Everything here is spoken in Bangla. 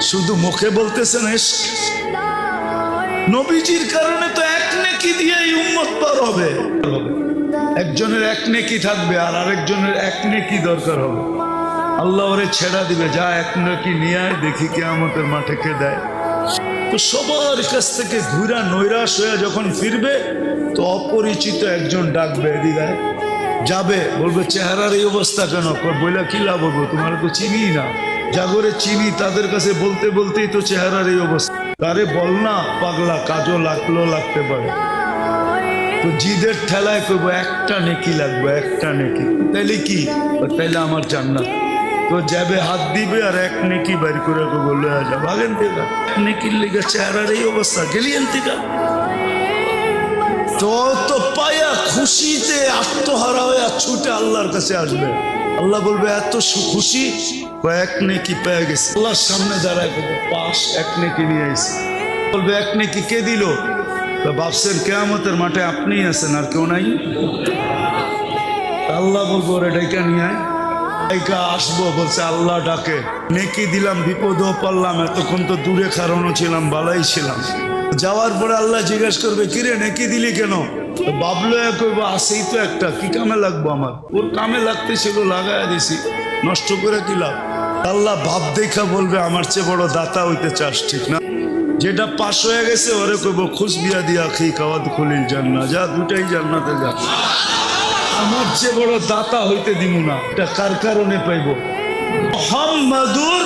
শুধু মুখে বলতেছেন নবীজির কারণে তো এক নেকি দিয়ে উম্মত পার হবে। একজনের এক নেকি থাকবে আর আরেকজনের এক নেকি দরকার হবে। আল্লাহ ওরে ছেড়া দিবে, যা এক নেকি নিয়ে আয়, দেখি কে আমাদের মাঠে কে দেয়। তো সবার কাছ থেকে ঘুরা নৈরাশ হয়ে যখন ফিরবে, তো অপরিচিত একজন ডাকবে এদিকে যাবে, বলবে, চেহারার এই অবস্থা কেন? বইলা কি লাভ হব তোমার তো চিনি না। জাগরে চিনি তাদের কাছে বলতে বলতেই তো চেহারার এই অবস্থা। তারে বল না, পাগলা কাজও লাগল, লাগতে পারে। তো জিদের ঠেলায় করব, একটা নেকি লাগবে, একটা নেকি। তাইলে কি? তাইলে আমার জান্নাত। তো যাবে হাত দিবে আর এক নেকি বাড়ি করে বললে যা। ভাগেন থেকে এক নেকির লেগে চেহারার এই অবস্থা। গেলিয়েন থেকে তো তো পায়া খুশিতে আত্মহারা হয়ে ছুটে আল্লাহর কাছে আসবে। আল্লাহ বলবে, এত খুশি? এক নেকি পেয়ে গেছে। আল্লাহর সামনে দাঁড়ায় পাশ এক নেকি নিয়ে এসে বলবে, এক নেকি কে দিল? বাপসের কেয়ামতের মাঠে আপনি আছেন আর কেউ নাই? আল্লাহ বলব রে ডেকে নিয়ে ডাইকা আসব বলছে, আল্লাহ ডাকে। নেকি দিলাম, বিপদও পারলাম এতক্ষণ তো দূরে কারণও ছিলাম, বালাই ছিলাম। যাওয়ার পরে আল্লাহ জিজ্ঞেস করবে, কিরে, নেকি দিলি কেন? বাবলো কইবো আসেই তো একটা, কি কামে লাগবো আমার? ওর কামে লাগতে ছিল লাগাই দিছি, নষ্ট করে কি লাভ আল্লাহ ভাব দেখা বলবে, আমার চেয়ে বড় দাতা হইতে চাস ঠিক না? যেটা পাশ হয়ে গেছে, ওরে কইব, খুশ বিয়া দিয়া খেয়ে খাওয়াত খুলিল জান্না যা দুটাই জান্নাতে যা। আমার যে বড় দাতা হইতে দিব না এটা কার কারণে পাইব? মোহাম্মদুর